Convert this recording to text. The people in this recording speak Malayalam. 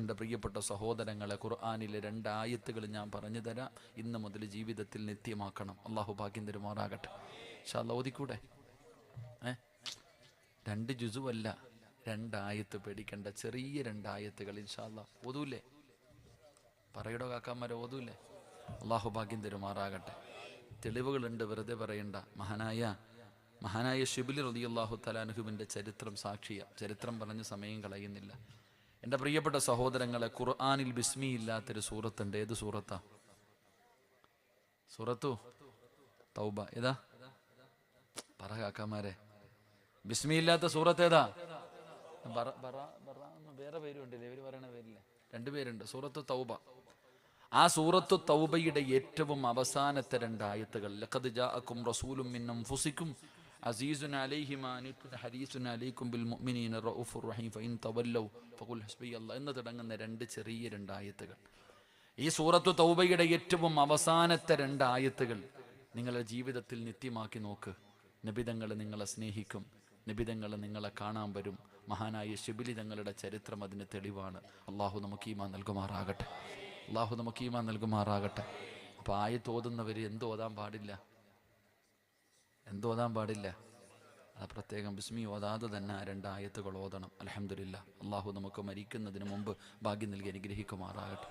എന്റെ പ്രിയപ്പെട്ട സഹോദരങ്ങളെ ഖുർആാനിലെ രണ്ടായത്തുകൾ ഞാൻ പറഞ്ഞു തരാം. ഇന്ന് മുതൽ ജീവിതത്തിൽ നിത്യമാക്കണം. അള്ളാഹു ഭാഗ്യം തരുമാറാകട്ടെ. ഷാല്ല ഓതിക്കൂടെ? ഏ? രണ്ട് ജുസുവല്ല രണ്ടായത്ത് പേടിക്കേണ്ട. ചെറിയ രണ്ടായത്തുകൾ ഇൻഷാല്ല ഓതൂലേ? പറയടോ കാക്കാമാരെ ഓതൂലേ? അള്ളാഹു ഭാഗ്യം തരുമാറാകട്ടെ. തെളിവുകളുണ്ട് വെറുതെ പറയണ്ട. മഹാനായ മഹാനായ ഷിബിലി അള്ളാഹു തലാനുഹുവിന്റെ ചരിത്രം സാക്ഷിയ. ചരിത്രം പറഞ്ഞ് സമയം കളയുന്നില്ല. എന്റെ പ്രിയപ്പെട്ട സഹോദരങ്ങളെ ഖുർആാനിൽ ബിസ്മി ഇല്ലാത്തൊരു സൂറത്തുണ്ട്. ഏത് സൂറത്താ? സൂറത്തു? തൗബ. ഏതാ? പറ കാക്കാമാരെ. ബിസ്മി ഇല്ലാത്ത സൂറത്ത് ഏതാ? വേറെ പേരുണ്ടല്ലേ ഇവർ പറയണ പേരില്ലേ. രണ്ടുപേരുണ്ട് സൂറത്ത് തൗബ. ആ സൂറത്ത് തൗബയുടെ ഏറ്റവും അവസാനത്തെ രണ്ടായത്തുകൾ ലഖദ് ജാഅക്കും റസൂലും മിന്നും അൻഫുസിക്കും അസീസുൻ അലൈഹി മാ അനിത്തും ഹരീസുൻ അലൈക്കും ബിൽ മുഅ്മിനീന റഊഫുർ റഹീം ഫഇൻ തവല്ലൗ ഫഖുൽ ഹസ്ബിയല്ലാഹ് എന്ന് തുടങ്ങുന്ന രണ്ട് ചെറിയ രണ്ട് ആയത്തുകൾ ഈ സൂറത്തു തൗബയുടെ ഏറ്റവും അവസാനത്തെ രണ്ട് ആയത്തുകൾ നിങ്ങളുടെ ജീവിതത്തിൽ നിത്യമാക്കി നോക്ക്. നബിതങ്ങൾ നിങ്ങളെ സ്നേഹിക്കും. നബിതങ്ങൾ നിങ്ങളെ കാണാൻ വരും. മഹാനായ ശിബിലി തങ്ങളുടെ ചരിത്രം അതിന് തെളിവാണ്. അള്ളാഹു നമുക്ക് ഈമാ നൽകുമാറാകട്ടെ. അള്ളാഹു നമുക്ക് ഈമാ നൽകുമാറാകട്ടെ. അപ്പോൾ ആയത്ത് എന്തോതാൻ പാടില്ല? എന്ത് ഓതാൻ പാടില്ല. അത് പ്രത്യേകം ബിസ്മി ഓതാതെ തന്നെ രണ്ടായത്തുകൾ ഓതണം. അലഹമില്ല അള്ളാഹു നമുക്ക് മരിക്കുന്നതിന് മുമ്പ് ഭാഗ്യം നൽകി അനുഗ്രഹിക്കുമാറാകട്ടെ.